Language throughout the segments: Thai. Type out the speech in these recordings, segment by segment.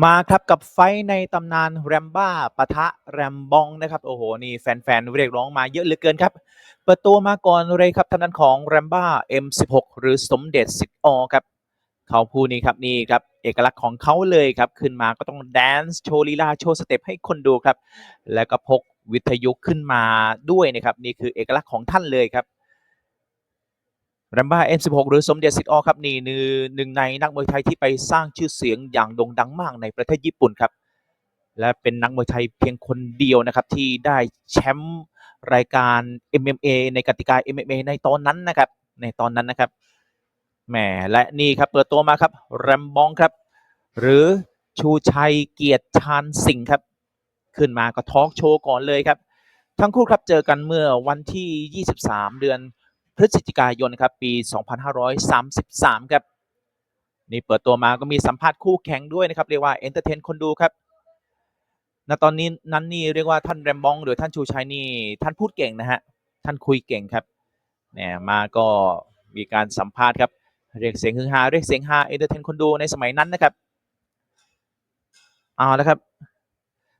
มาครับกับไฟในตำนานแรมบ้าปะทะแรมบองนะครับ โอ้โห นี่แฟนๆเรียกร้องมาเยอะเหลือเกินครับ เปิดตัวมาก่อนเลยครับทางด้านของแรมบ้า M16 หรือสมเด็จสิทธิ์อครับ เขาผู้นี้ครับนี่ครับ เอกลักษณ์ของเขาเลยครับ ขึ้นมาก็ต้องแดนซ์โชว์ลีลาโชว์สเต็ปให้คนดูครับ แล้วก็พกวิทยุขึ้นมาด้วยนะครับ นี่คือเอกลักษณ์ของท่านเลยครับ แรมบ้า M16 หรือสมเด็จสิทธิ์ออครับนี่คือหนึ่งในนักมวยไทยที่ไปสร้างชื่อเสียงอย่างโด่งดังมากในประเทศญี่ปุ่นครับ และเป็นนักมวยไทยเพียงคนเดียวนะครับที่ได้แชมป์รายการ MMA ในกติกา MMA ในตอนนั้นนะครับ ในตอนนั้นนะครับแหมและนี่ครับเปิดตัวมาครับแรมบองครับ หรือชูชัยเกียรติชาญสิงห์ครับ ขึ้นมาก็ทอล์กโชว์ก่อนเลยครับ ทั้งคู่ครับเจอกันเมื่อวันที่ 23 เดือน พฤศจิกายนครับปี 2533 ครับนี่เปิดตัวมาก็มีสัมภาษณ์คู่แข่งด้วยนะครับ เรียกว่าเอนเตอร์เทนคนดูครับณตอนนี้นั้นนี่เรียกว่าท่านแรมบองหรือท่านชูชัยนี่ท่านพูดเก่งนะฮะท่านคุยเก่งครับเนี่ยมาก็มีการสัมภาษณ์ครับเรียกเสียงฮือฮาเรียกเสียงฮาเอนเตอร์เทนคนดูในสมัยนั้นนะครับเอาละครับ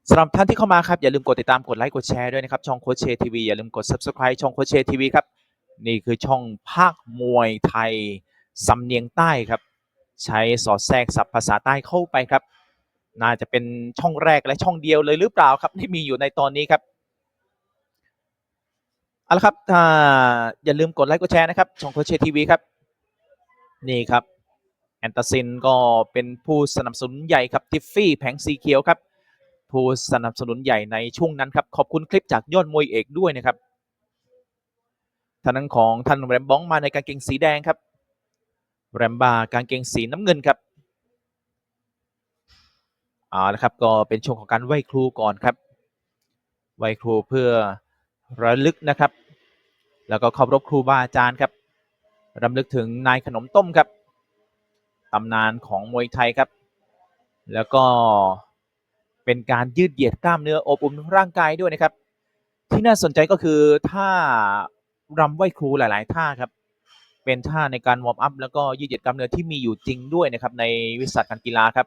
สำหรับท่านที่เข้ามาครับอย่าลืมกดติดตามกดไลค์กดแชร์ด้วยนะครับช่องโคชเชทีวีอย่าลืมกด subscribe ช่องโคชเชทีวีครับ นี่คือช่องภาคมวยไทยสำเนียงใต้ครับ ใช้สอดแทรกศัพท์ภาษาใต้เข้าไปครับ น่าจะเป็นช่องแรกและช่องเดียวเลยหรือเปล่าครับที่มีอยู่ในตอนนี้ครับเอาละครับถ้าอย่าลืมกดไลค์กดแชร์นะครับช่องโคชเชทีวีครับ นี่ครับแอนตาซินก็เป็นผู้สนับสนุนใหญ่ครับทิฟฟี่แผงสีเขียวครับ ผู้สนับสนุนใหญ่ในช่วงนั้นครับ ขอบคุณคลิปจากยอดมวยเอกด้วยนะครับ ทางด้านของท่านแรมบองมาในกางเกงสีแดงครับ แรมบากางเกงสีน้ำเงินครับเอาละครับก็เป็นช่วงของการไหว้ครูก่อนครับ ไหว้ครูเพื่อระลึกนะครับ แล้วก็เคารพครูบาอาจารย์ครับรำลึกถึงนายขนมต้มครับตำนานของมวยไทยครับ แล้วก็เป็นการยืดเหยียดกล้ามเนื้ออบอุ่นร่างกายด้วยนะครับ ที่น่าสนใจก็คือท่า รำไหว้ครูหลาย ๆ ท่าครับ เป็นท่าในการวอร์มอัพแล้วก็ยืดเหยียดกล้ามเนื้อที่มีอยู่จริงด้วยนะครับในวิสัชการกีฬาครับ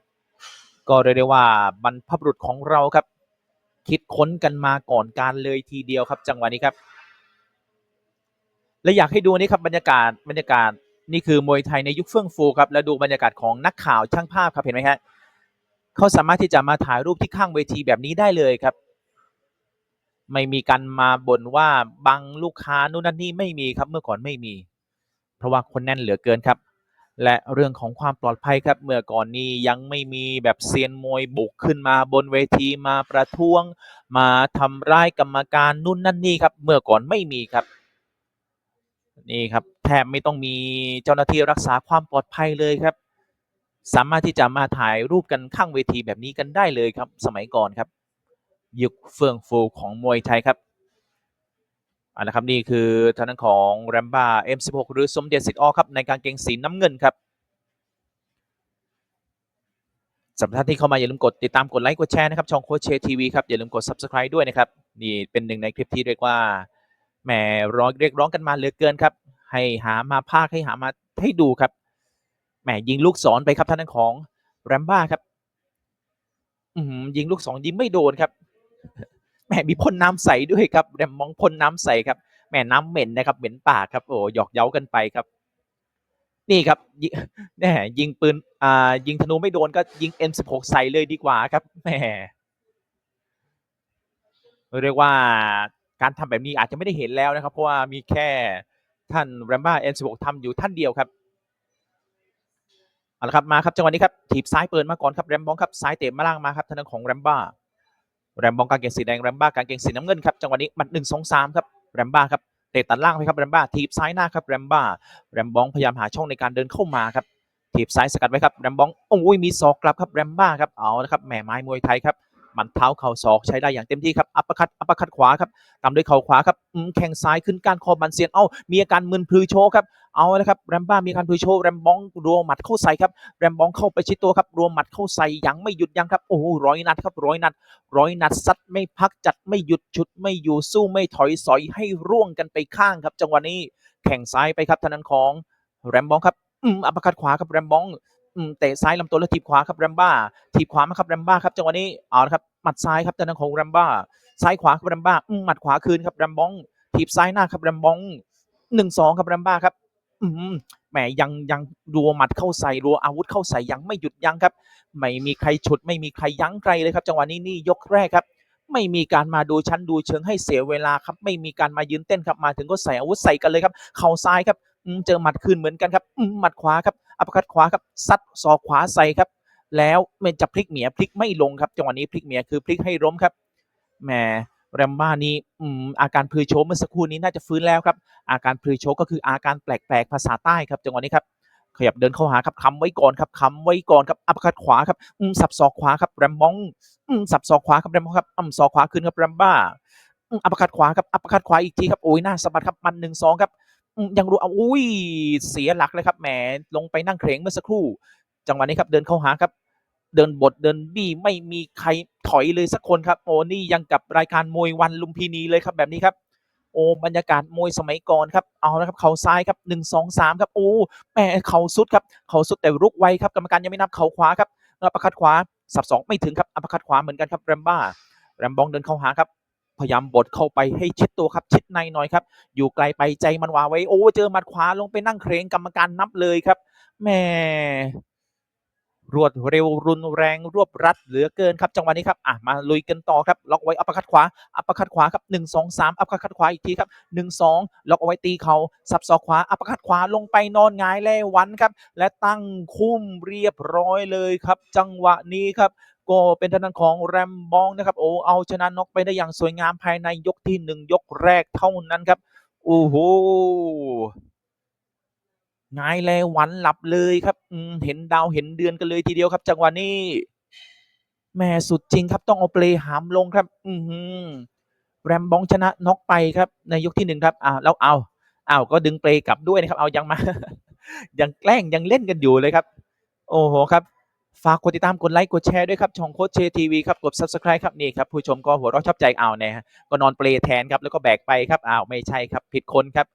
ก็เรียกได้ว่าบรรพบุรุษของเราครับ คิดค้นกันมาก่อนการเลยทีเดียวครับ จังหวะนี้ครับ และอยากให้ดูนี่ครับบรรยากาศบรรยากาศนี่คือมวยไทยในยุคเฟื่องฟูครับ แล้วดูบรรยากาศของนักข่าวช่างภาพครับเห็นไหมฮะเขาสามารถที่จะมาถ่ายรูปที่ข้างเวทีแบบนี้ได้เลยครับ ไม่มีการมาบ่นว่าบังลูกค้านู่นนั่นนี่ไม่มีครับเมื่อก่อนไม่มี เพราะว่าคนแน่นเหลือเกินครับ และเรื่องของความปลอดภัยครับ เมื่อก่อนนี้ยังไม่มีแบบเซียนมวยบุกขึ้นมาบนเวทีมาประท้วง มาทำร้ายกรรมการนู่นนั่นนี่ครับ เมื่อก่อนไม่มีครับนี่ครับแทบไม่ต้องมีเจ้าหน้าที่รักษาความปลอดภัยเลยครับ สามารถที่จะมาถ่ายรูปกันข้างเวทีแบบนี้กันได้เลยครับ สมัยก่อนครับ ยุคเฟื่องฟูของมวยไทยครับอันนะครับ นี่คือทางด้านของแรมบ้า M16 หรือสมเด็จสิทธิ์ออครับ ในการเกงสีน้ำเงินครับสำหรับท่านที่เข้ามา อย่าลืมกดติดตามกดไลค์กดแชร์นะครับช่องโคชเชทีวีครับ อย่าลืมกด subscribe ด้วยนะครับ นี่เป็นหนึ่งในคลิปที่เรียกว่าแหมร้องเรียกร้องกันมาเหลือเกินครับ ให้หามาภาคให้หามาให้ดูครับแหมยิงลูกศรไปครับท่านนั้นของแรมบ้าครับยิงลูกศรยิงไม่โดนครับ แหมมีพ่นน้ำใสด้วยครับแรมมองพ่นน้ำใสครับแหมน้ำเหม็นนะครับเหม็นปากครับโอ้หยอกเย้ากันไปครับ นี่ครับแหมยิงปืนอ่ายิงธนูไม่โดนก็ยิง M16 ใส่เลยดีกว่าครับแหมเรียกว่าการทำแบบนี้อาจจะไม่ได้เห็นแล้วนะครับ เพราะว่ามีแค่ท่านแรมบ้า M16 ทำอยู่ท่านเดียวครับเอาละครับมาครับจังหวะนี้ครับถีบซ้ายเปิดมาก่อนครับแรมบองครับซ้ายเตะมาล่างมาครับทางด้านของแรมบ้า แรมบองกางเกงสีแดงแรมบ้ากางเกงสีน้ำเงินครับจังหวะนี้มันหนึ่งสองสามครับแรมบ้าครับเตะตัดล่างไปครับแรมบ้าถีบซ้ายหน้าครับแรมบ้าแรมบองพยายามหาช่องในการเดินเข้ามาครับถีบซ้ายสกัดไว้ครับแรมบองโอ้ยมีศอกกลับครับแรมบ้าครับเอาละครับแหมไม้มวยไทยครับมันเท้าเข่าศอกใช้ได้อย่างเต็มที่ครับอัปคัดอัปคัดขวาครับตามด้วยเข่าขวาครับแข้งซ้ายขึ้นกานคอบันเซียนเอ้ามีอาการมึนพลือโชครับ เอาละครับแรมบ้ามีการพลือโชแรมบองรัวหมัดเข้าใส่ครับแรมบองเข้าไปชิดตัวครับรัวหมัดเข้าใส่ยังไม่หยุดยังครับโอ้โหร้อยนัดครับร้อยนัดร้อยนัดซัดไม่พักจัดไม่หยุดชุดไม่อยู่สู้ไม่ถอยสอยให้ร่วงกันไปข้างครับ จังหวะนี้แข่งซ้ายไปครับทางนั้นของแรมบองครับอืมอัปคัดขวาครับแรมบองอืมเตะซ้ายลำตัวแล้วถีบขวาครับแรมบ้าถีบขวามาครับแรมบ้าครับจังหวะนี้เอาละครับหมัดซ้ายครับทางด้านของแรมบ้าซ้ายขวาครับแรมบ้าอืมหมัดขวาคืนครับแรมบองถีบซ้ายหน้าครับแรมบองหนึ่งสองครับแรมบ้าครับ อืมแหมยังยังรัวหมัดเข้าใส่รัวอาวุธเข้าใส่ยังไม่หยุดยั้งครับ ไม่มีใครฉุดไม่มีใครยั้งใครเลยครับ จังหวะนี้นี่ยกแรกครับ ไม่มีการมาดูชั้นดูเชิงให้เสียเวลาครับ ไม่มีการมายืนเต้นครับมาถึงก็ใส่อาวุธใส่กันเลยครับ เข่าซ้ายครับอืมเจอหมัดคืนเหมือนกันครับอืมหมัดขวาครับอัปคัดขวาครับซัดศอกขวาใส่ครับ แล้วมันจะพลิกเหมียพลิกไม่ลงครับ จังหวะนี้พลิกเหมียคือพลิกให้ล้มครับแหม แรมบ้านี้อืมอาการพือโชเมื่อสักครู่นี้น่าจะฟื้นแล้วครับอาการพือโชก็คืออาการแปลกๆภาษาใต้ครับจังหวะนี้ครับขยับเดินเข้าหาครับค้ำไว้ก่อนครับค้ำไว้ก่อนครับอัปคัดขวาครับอืมสับศอกขวาครับแรมบองอืมสับศอกขวาครับแรมบองครับอืมศอกขวาขึ้นครับแรมบ้าอืมอัปคัดขวาครับอัปคัดขวาอีกทีครับโอ้ยหน้าสะบัดครับมันหนึ่งสองครับอืมยังรู้เอาอุ้ยเสียหลักเลยครับแหมลงไปนั่งเครงเมื่อสักครู่ จังหวะนี้ครับเดินเข้าหาครับ เดินบทเดินบี้ไม่มีใครถอยเลยสักคนครับโอ้นี่ยังกับรายการมวยวันลุมพินีเลยครับแบบนี้ครับโอ้บรรยากาศมวยสมัยก่อนครับเอาละครับเข่าซ้ายครับหนึ่งสองสามครับโอ้แหมเข่าสุดครับเข่าสุดแต่รุกไวครับกรรมการยังไม่นับเข่าขวาครับอัปคัดขวาสับสองไม่ถึงครับอัปคัดขวาเหมือนกันครับแรมบ้าแรมบองเดินเข้าหาครับพยายามบดเข้าไปให้ชิดตัวครับชิดในหน่อยครับ อยู่ไกลไปใจมันวาไว้โอ้เจอหมัดขวาลงไปนั่งเครงกรรมการนับเลยครับแหม รวดเร็วรุนแรงรวบรัดเหลือเกินครับจังหวะนี้ครับอะมาลุยกันต่อครับล็อกไว้อัปคัดขวาอัปคัดขวาครับหนึ่งสองสามอัปคัดขวาอีกทีครับหนึ่งสองล็อกเอาไว้ตีเขาสับศอกขวาอัปคัดขวาลงไปนอนงายแล่วันครับ และตั้งคุ้มเรียบร้อยเลยครับ จังหวะนี้ครับก็เป็นทางด้านของแรมบองนะครับโอ้เอาชนะน็อกไปได้อย่างสวยงามภายในยกที่หนึ่งยกแรกเท่านั้นครับโอ้โห หงายแลหวันหลับเลยครับอืเห็นดาวเห็นเดือนกันเลยทีเดียวครับ จังหวะนี้แม่สุดจริงครับต้องเอาเปลหามลงครับ อือแรมบองชนะน็อกไปครับ ในยกที่หนึ่งครับอ้าวแล้วเอาอ้าวก็ดึงเปลกลับด้วยนะครับ เอายังมา ยังแกล้งยังเล่นกันอยู่เลยครับ โอ้โหครับ ฝากกดติดตามกดไลค์กดแชร์ด้วยครับ ช่องโคชเชทีวีครับกด subscribe ครับนี่ครับผู้ชมก็หัวเราะชอบใจเอาเนี่ยก็นอนเปลแทนครับแล้วก็แบกไปครับอ้าวไม่ใช่ครับ ผิดคนครับ